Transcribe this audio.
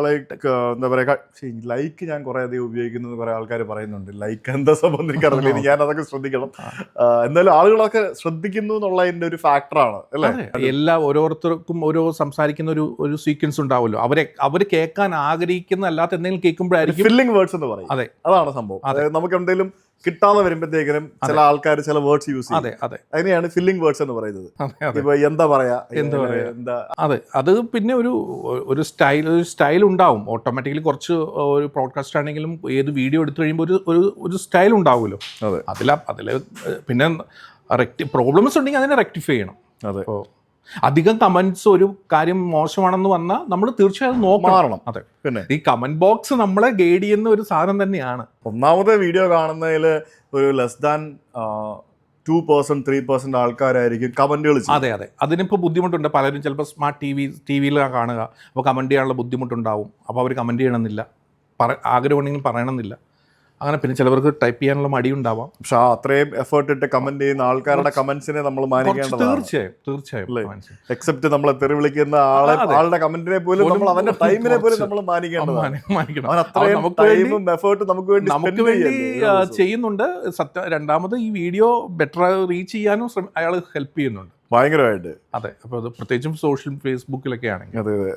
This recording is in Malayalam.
ലൈക്ക് എന്താ പറയുക ലൈക്ക് ഞാൻ കുറെ അധികം ഉപയോഗിക്കുന്നത് കുറെ ആൾക്കാർ പറയുന്നുണ്ട്. ലൈക്ക് എന്താ സംഭവം എന്ന് എനിക്കറിയില്ല. ഞാൻ അതൊക്കെ ശ്രദ്ധിക്കണം. എന്നാലും ആളുകളൊക്കെ ശ്രദ്ധിക്കുന്നു എന്നുള്ള എന്നുള്ളതിന്റെ ഒരു ഫാക്ടറാണ് അല്ലേ. എല്ലാ ഓരോരുത്തർക്കും ഓരോ സംസാരിക്കുന്ന ഒരു ഒരു സീക്വൻസ് ഉണ്ടാവുമല്ലോ. അവരെ അവർ കേൾക്കാൻ ആഗ്രഹിക്കുന്ന അല്ലാത്ത എന്തെങ്കിലും കേൾക്കുമ്പോഴായിരിക്കും ഫില്ലിംഗ് വേർഡ്സ് എന്ന് പറയും. അതെ. അതാണ് സംഭവം. നമുക്ക് എന്തെങ്കിലും കിട്ടാതെ വരുമ്പോഴത്തേക്കിനും ചില ആൾക്കാർ ചില വേർഡ്സ് യൂസ് ചെയ്യും. അതെ അതെ. അതിനെയാണ് ഫില്ലിംഗ് വേർഡ്സ് എന്ന് പറയുന്നത്. ഇപ്പൊ എന്താ പറയാ? എന്താ പറയാ? എന്താ? അതെ അത് പിന്നെ ഒരു ഒരു സ്റ്റൈൽ ഒരു സ്റ്റൈൽ ഉണ്ടാവും. ഓട്ടോമാറ്റിക്കലി കുറച്ച് ഒരു പ്രോഡ്കാസ്റ്റ് ആണെങ്കിലും ഏത് വീഡിയോ എടുത്തു കഴിയുമ്പോൾ ഒരു ഒരു ഒരു സ്റ്റൈൽ ഉണ്ടാവുമല്ലോ. അതെ. അതില അതിൽ പിന്നെ റെക്ടി പ്രോബ്ലംസ് ഉണ്ടെങ്കിൽ അതിനെ റെക്ടിഫൈ ചെയ്യണം. അതെ. അധികം കമൻസ് ഒരു കാര്യം മോശമാണെന്ന് വന്നാൽ നമ്മൾ തീർച്ചയായും നോക്കണം. അതെ. പിന്നെ? ഈ കമന്റ് ബോക്സ് നമ്മളെ ഗൈഡ് ചെയ്യുന്ന ഒരു സാധനം തന്നെയാണ്. ഒന്നാമത്തെ വീഡിയോ കാണുന്നതിൽ ഒരു less than two percent three percent ആൾക്കാരായിരിക്കും കമന്റുകൾ അതെ അതെ. അതിനിപ്പോൾ ബുദ്ധിമുട്ടുണ്ട്. പലരും ചിലപ്പോൾ സ്മാർട്ട് ടി വി ടി വിയിൽ കാണുക. അപ്പോൾ കമന്റ് ചെയ്യാനുള്ള ബുദ്ധിമുട്ടുണ്ടാവും. അപ്പോൾ അവർ കമന്റ് ചെയ്യണമെന്നില്ല. പറ ആഗ്രഹമുണ്ടെങ്കിൽ പറയണമെന്നില്ല. അങ്ങനെ പിന്നെ ചിലവർക്ക് ടൈപ്പ് ചെയ്യാനുള്ള മടി ഉണ്ടാവാം പക്ഷെ അത്രയും എഫേർട്ട് ഇട്ട് കമന്റ് ചെയ്യുന്ന ആൾക്കാരുടെ കമന്റ്സിനെ നമ്മൾ കുറച്ച് തീർച്ചയായും തീർച്ചയായും എക്സെപ്റ്റ് നമ്മളെ തെറി വിളിക്കുന്ന ആളെ ആളുടെ കമന്റിനെ പോലും നമ്മൾ അവന്റെ ടൈമിനെ പോലും നമ്മൾ മാനിക്കേണ്ടതാണ്. മാനി- മാനിക്കണം. അവൻ അവൻ നമുക്ക് ടൈമും എഫേർട്ട് നമുക്ക് വേണ്ടി നമുക്ക് വേണ്ടി. ചെയ്യുന്നുണ്ട്. സത്യം രണ്ടാമത് ഈ വീഡിയോ ബെറ്റർ റീച്ച് ചെയ്യാനും അയാൾ ഹെൽപ്പ് ചെയ്യുന്നുണ്ട്. ഭയങ്കരമായിട്ട്. അതെ അപ്പോൾ അത് പ്രത്യേകിച്ചും സോഷ്യൽ ഫേസ്ബുക്കിലൊക്കെ ആണെങ്കിൽ. അതെ അതെ.